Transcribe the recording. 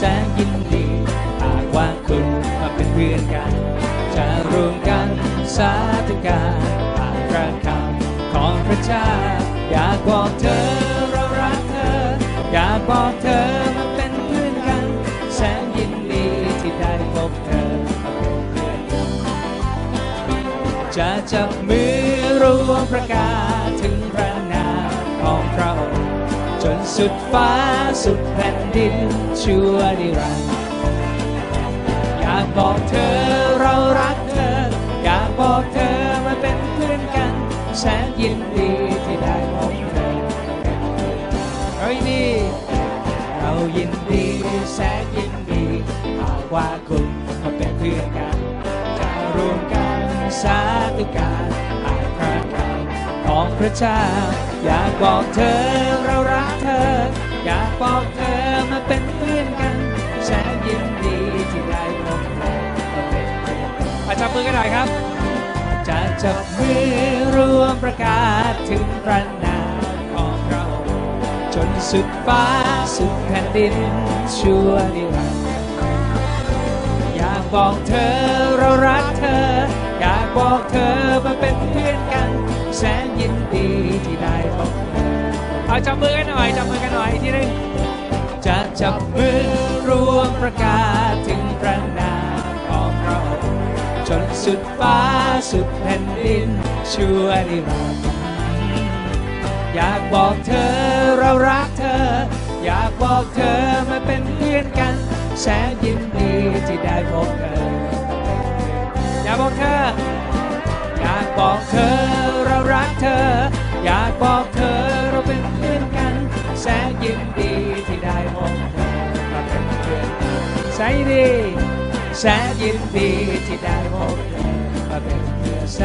แสงยินดีหากว่าคุณมาเป็นเพื่อนกัน จะร่วมกันสาธุการผ่านพระคำของพระเจ้าอยากบอกเธอเรารักเธอ อยากบอกเธอมาเป็นเพื่อนกัน แสนยินดีที่ได้พบเธอจะจับมือรวมประกาศถึงพระนามของพระองค์จนสุดฟ้าสุดแผ่น ดินชั่วนิรันดร์อยากบอกเธอเรารักเธอ อยากบอกเธอมาเป็นเพื่อนกันแสนยินดีที่ได้พบเธอเรายินดีเรายินดีแสนยินดีหากว่าคุณมาเป็นเพื่อนกันจะรวมกันสาธุการอาพระคำของพระเจ้าอยากบอกเธอเรารักเธอ อยากบอกเธอ กันอะจับมือกันหน่อยครับ จะจับมือรวมประกาศถึงพระนามของเรา จนสุดฟ้าสุดแผ่นดินชั่วนิรันดร์อยากบอกเธอเรารักเธอ อยากบอกเธอมาเป็นเพื่อนกัน แสนยินดีที่ได้พบเธอเอาจับมือกันหน่อยจับมือกันหน่อยอีกทีนึงจะจับมือรวมประกาศ สุดฟ้าสุดแผ่นดินชั่วนิรันดร์อยากบอกเธอเรารักเธอ อยากบอกเธอมาเป็นเพื่อนกัน แสนยินดีที่ได้พบเธอ อยากบอกเธอ อยากบอกเธอเรารักเธอ อยากบอกเธอเราเป็นเพื่อนกัน แสนยินดีที่ได้พบเธอมาเป็นเพื่อนกันแสนยินดีแสนยินดีที่ได้พบเธอ มาเป็นเพื่อนแส